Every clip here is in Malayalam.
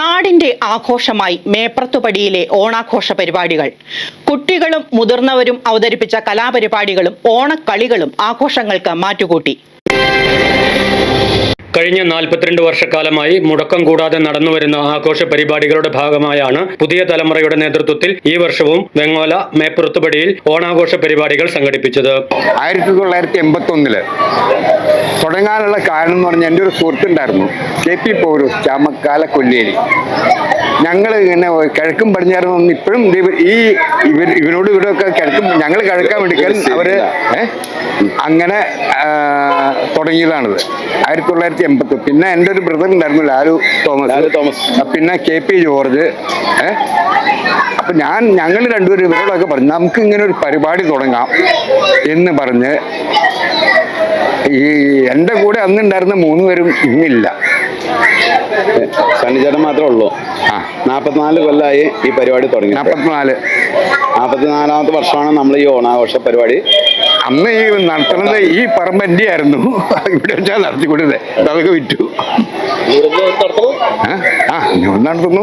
നാടിന്റെ ആഘോഷമായി മേപ്രത്തുപടിയിലെ ഓണാഘോഷ പരിപാടികൾ. കുട്ടികളും മുതിർന്നവരും അവതരിപ്പിച്ച കലാപരിപാടികളും ഓണക്കളികളും ആഘോഷങ്ങൾക്ക് മാറ്റുകൂട്ടി. കഴിഞ്ഞ നാൽപ്പത്തിരണ്ട് വർഷക്കാലമായി മുടക്കം കൂടാതെ നടന്നുവരുന്ന ആഘോഷ പരിപാടികളുടെ ഭാഗമായാണ് പുതിയ തലമുറയുടെ നേതൃത്വത്തിൽ ഈ വർഷവും വെങ്ങോല മേപ്പുറത്തുപടിയിൽ ഓണാഘോഷ പരിപാടികൾ സംഘടിപ്പിച്ചത്. ആയിരത്തി തൊള്ളായിരത്തി എൺപത്തി ഒന്നിൽ തുടങ്ങാനുള്ള കാരണം എന്ന് പറഞ്ഞാൽ എന്റെ ഒരു സുഹൃത്തുണ്ടായിരുന്നു. കെ പി പൗരൂസ് ചാമക്കാല കൊല്ലേരി ഞങ്ങൾ ഇങ്ങനെ കിഴക്കും പടിഞ്ഞാറും ഒന്നും ഇപ്പോഴും ഈ ഇവർ ഇവരോട് ഇവരൊക്കെ കിഴക്കും ഞങ്ങൾ കിഴക്കാൻ വേണ്ടിക്കാൻ അവർ അങ്ങനെ തുടങ്ങിയതാണിത്. ആയിരത്തി തൊള്ളായിരത്തി എൺപത്തി പിന്നെ എന്റെ ഒരു ബ്രദർ ഉണ്ടായിരുന്നു ലാലു തോമസ്. ലാലു തോമസ്. പിന്നെ കെ പി ജോർജ്. അപ്പൊ ഞാൻ ഞങ്ങൾ രണ്ടുപേരും ഇവരോടൊക്കെ പറഞ്ഞു നമുക്ക് ഇങ്ങനെ ഒരു പരിപാടി തുടങ്ങാം എന്ന് പറഞ്ഞ് ഈ എന്റെ കൂടെ അന്നുണ്ടായിരുന്ന മൂന്ന് പേരും ഇന്നില്ല. സണ്ണിച്ചേട്ടൻ മാത്രമേ ഉള്ളൂ. ആ. നാൽപ്പത്തിനാല് കൊല്ലമായി ഈ പരിപാടി തുടങ്ങി നാൽപ്പത്തിനാല് നാൽപ്പത്തിനാലാമത്തെ വർഷമാണ് നമ്മൾ ഈ ഓണാഘോഷ പരിപാടി. അന്ന് ഈ നടത്തുന്നത് ഈ പറമ്പ് എന്റെ ആയിരുന്നു ഇവിടെ വെച്ചാൽ നടത്തിക്കൊണ്ടിരുന്നത് അതൊക്കെ വിറ്റു. നടത്തുന്നു?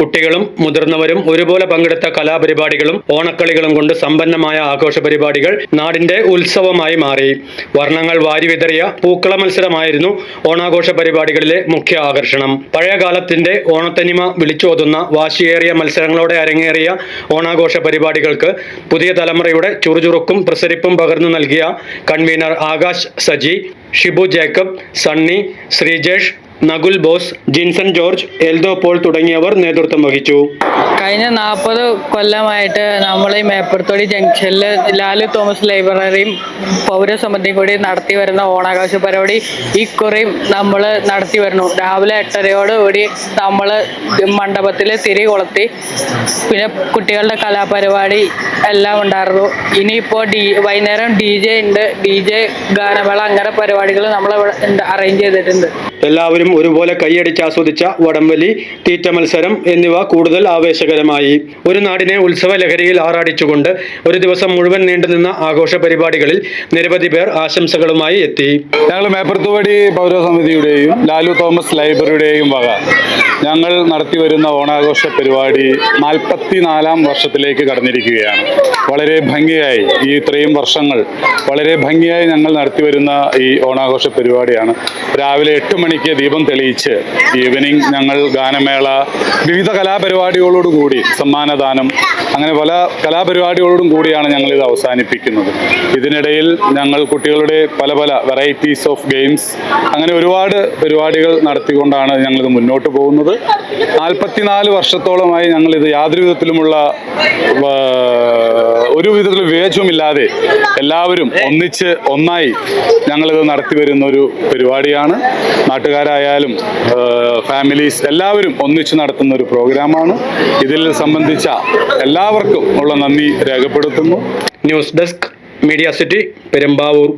കുട്ടികളും മുതിർന്നവരും ഒരുപോലെ പങ്കെടുത്ത കലാപരിപാടികളും ഓണക്കളികളും കൊണ്ട് സമ്പന്നമായ ആഘോഷ പരിപാടികൾ നാടിന്റെ ഉത്സവമായി മാറി. വർണങ്ങൾ വാരിവിതറിയ പൂക്കള മത്സരമായിരുന്നു ഓണാഘോഷ പരിപാടികളിലെ മുഖ്യ ആകർഷണം. പഴയകാലത്തിന്റെ ഓണത്തനിമ വിളിച്ചോതുന്ന വാശിയേറിയ മത്സരങ്ങളോടെ അരങ്ങേറിയ ഓണാഘോഷ പരിപാടികൾക്ക് പുതിയ തലമുറയുടെ ചുറുചുറുക്കും പ്രസരിപ്പും പകർന്നു നൽകിയ convener Akash Saji Shibu Jacob Sunny Sreejesh Nakul Bose Jinson George Eldho Paul തുടങ്ങിയവർ നേതൃത്വം വഹിച്ചു. കഴിഞ്ഞ നാൽപ്പത് കൊല്ലമായിട്ട് നമ്മൾ ഈ മേപ്പുറത്തോടി ജംഗ്ഷനിൽ ലാലു തോമസ് ലൈബ്രറിയും പൗരസമിതിയും കൂടി നടത്തി വരുന്ന ഓണാഘോഷ പരിപാടി ഈ നമ്മൾ നടത്തി വരുന്നു. രാവിലെ എട്ടരയോട് കൂടി നമ്മൾ മണ്ഡപത്തിൽ തിരി കൊളുത്തി. പിന്നെ കുട്ടികളുടെ കലാപരിപാടി എല്ലാം ഉണ്ടായിരുന്നു. ഇനിയിപ്പോൾ ഡി വൈകുന്നേരം ഡി ജെ ഉണ്ട്. ഡി ജെ ഗാനമേള അങ്ങനെ പരിപാടികൾ നമ്മൾ അറേഞ്ച് ചെയ്തിട്ടുണ്ട്. എല്ലാവരും ഒരുപോലെ കൈയടിച്ച് ആസ്വദിച്ച വടംവലി തീറ്റ മത്സരം എന്നിവ കൂടുതൽ ആവേശകരമായി. ഒരു നാടിനെ ഉത്സവ ലഹരിയിൽ ആറാടിച്ചുകൊണ്ട് ഒരു ദിവസം മുഴുവൻ നീണ്ടുനിന്ന ആഘോഷ പരിപാടികളിൽ നിരവധി പേർ ആശംസകളുമായി എത്തി. ഞങ്ങൾ മേപ്പുറത്തുവടി പൗരസമിതിയുടെയും ലാലു തോമസ് ലൈബ്രറിയുടെയും വക. ഞങ്ങൾ നടത്തി വരുന്ന ഓണാഘോഷ പരിപാടി നാൽപ്പത്തിനാലാം വർഷത്തിലേക്ക് കടന്നിരിക്കുകയാണ്. വളരെ ഭംഗിയായി ഈ ഇത്രയും വർഷങ്ങൾ വളരെ ഭംഗിയായി ഞങ്ങൾ നടത്തി വരുന്ന ഈ ഓണാഘോഷ പരിപാടിയാണ്. രാവിലെ എട്ട് മണിക്ക് ദീപം തെളിയിച്ച് ഈവനിങ് ഞങ്ങൾ ഗാനമേള വിവിധ കലാപരിപാടികളോടുകൂടി സമ്മാനദാനം അങ്ങനെ പല കലാപരിപാടികളോടും കൂടിയാണ് ഞങ്ങൾ ഇത് അവസാനിപ്പിക്കുന്നത്. ഇതിനിടയിൽ ഞങ്ങൾ കുട്ടികളുടെ പല പല വെറൈറ്റീസ് ഓഫ് ഗെയിംസ് അങ്ങനെ ഒരുപാട് പരിപാടികൾ നടത്തിക്കൊണ്ടാണ് ഞങ്ങളിത് മുന്നോട്ട് പോകുന്നത്. നാൽപ്പത്തിനാല് വർഷത്തോളമായി ഞങ്ങളിത് യാതൊരു വിധത്തിലുമുള്ള ഒരു വിധത്തിലും വിവേചമില്ലാതെ എല്ലാവരും ഒന്നിച്ച് ഒന്നായി ഞങ്ങളിത് നടത്തി വരുന്ന ഒരു പരിപാടിയാണ്. നാട്ടുകാരായാലും ഫാമിലീസ് എല്ലാവരും ഒന്നിച്ച് നടത്തുന്ന ഒരു പ്രോഗ്രാമാണ്. ഇതിൽ സംബന്ധിച്ച എല്ലാവർക്കും ഉള്ള നന്ദി രേഖപ്പെടുത്തുന്നു. News desk media city Perumbavoor.